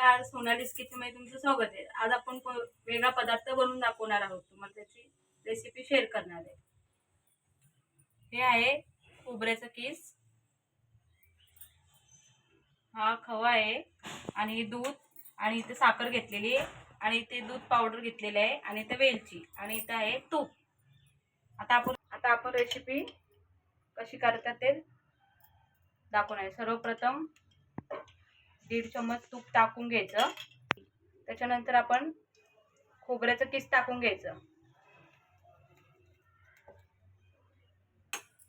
आज सोनालीस किचनमध्ये तुमचं स्वागत आहे. आज आपण वेगळा पदार्थ बनवून दाखवणार आहोत. तुम्हाला त्याची रेसिपी शेअर करणार आहे. हे आहे खोबऱ्याचं किस. हा खवा आहे आणि दूध आणि इथे साखर घेतलेली आहे. आणि इथे दूध पावडर घेतलेली आहे आणि इथे वेलची. आणि इथं आहे तूप. आता आपण आता आपण रेसिपी कशी करतात ते दाखवणार आहे. सर्वप्रथम दीड चम्मच तूप टाकून घ्यायचं. त्याच्यानंतर आपण खोबऱ्याचं किस टाकून घ्यायचं.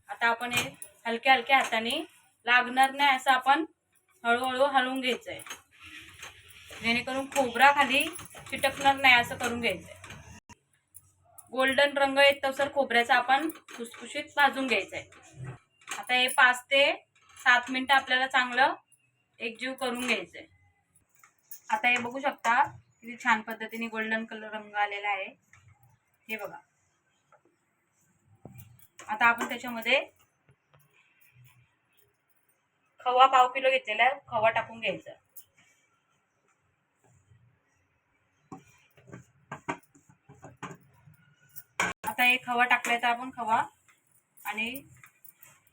आता आपण हे हलक्या हलक्या हाताने लागणार नाही असं आपण हळूहळू हलवून घ्यायचं आहे जेणेकरून खोबरा खाली चिटकणार नाही असं करून घ्यायचं आहे गोल्डन रंग येत तसर खोबऱ्याचा आपण खुसखुशीत भाजून घ्यायचं आहे आता हे पाच ते सात मिनटं आपल्याला चांगलं एकजीव करून घ्यायचं आहे आता हे बघू शकता किती छान पद्धतीने गोल्डन कलर रंग आलेला आहे. हे बघा. आता आपण त्याच्यामध्ये खवा पाव किलो घेतलेला आहे. खवा टाकून घ्यायचा. आता हे खवा टाकलाय तर आपण खवा आणि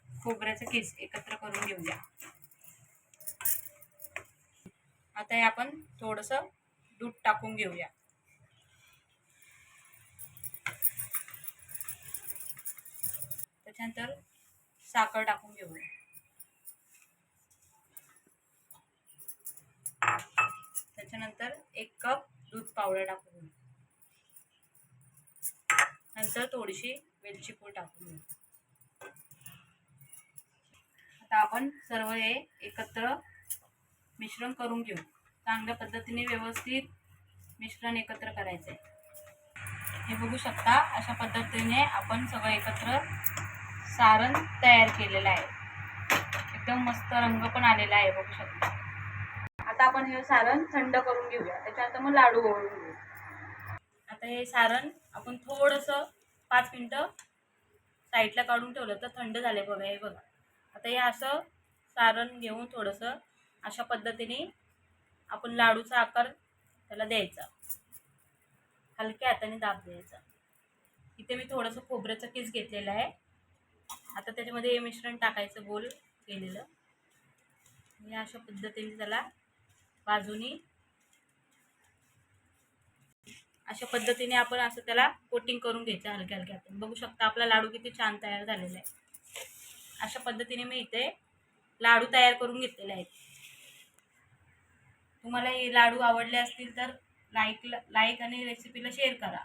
खोबऱ्याचं केस एकत्र करून घेऊया. आता हे आपण थोडस दूध टाकून घेऊया. त्याच्यानंतर साखर टाकून घेऊया. त्याच्यानंतर एक कप दूध पावडर टाकून घेऊ नंतर थोडीशी वेलची पूड टाकून घेऊ आता आपण सर्व हे एकत्र मिश्रण करून घेऊ. चांगल्या पद्धतीने व्यवस्थित मिश्रण एकत्र करायचं आहे हे बघू शकता अशा पद्धतीने आपण सगळं एकत्र सारण तयार केलेलं आहे. एकदम मस्त रंग पण आलेला आहे बघू शकता. आता आपण हे सारण थंड करून घेऊया. त्याच्यानंतर मग लाडू ओळून घेऊ. आता हे सारण आपण थोडंसं पाच मिनटं साईडला काढून ठेवलं तर थंड झाले बघा हे बघा. आता हे असं सारण घेऊन थोडंसं अशा पद्धतीने आपण लाडूचा आकार त्याला द्यायचा. हलक्या हाताने दाब द्यायचा. इथे मी थोडंसं खोबऱ्याचं केस घेतलेलं आहे. आता त्याच्यामध्ये हे मिश्रण टाकायचं गोल केलेलं. मी अशा पद्धतीने त्याला बाजूनी अशा पद्धतीने आपण असं त्याला कोटिंग करून घ्यायचं हलक्या हलक्या हाताने. बघू शकता आपला लाडू किती छान तयार झालेला आहे. अशा पद्धतीने मी इथे लाडू तयार करून घेतलेले आहेत. तुम्हाला हे लाडू आवडले असतील तर लाईक लाईक आणि रेसिपीला शेअर करा.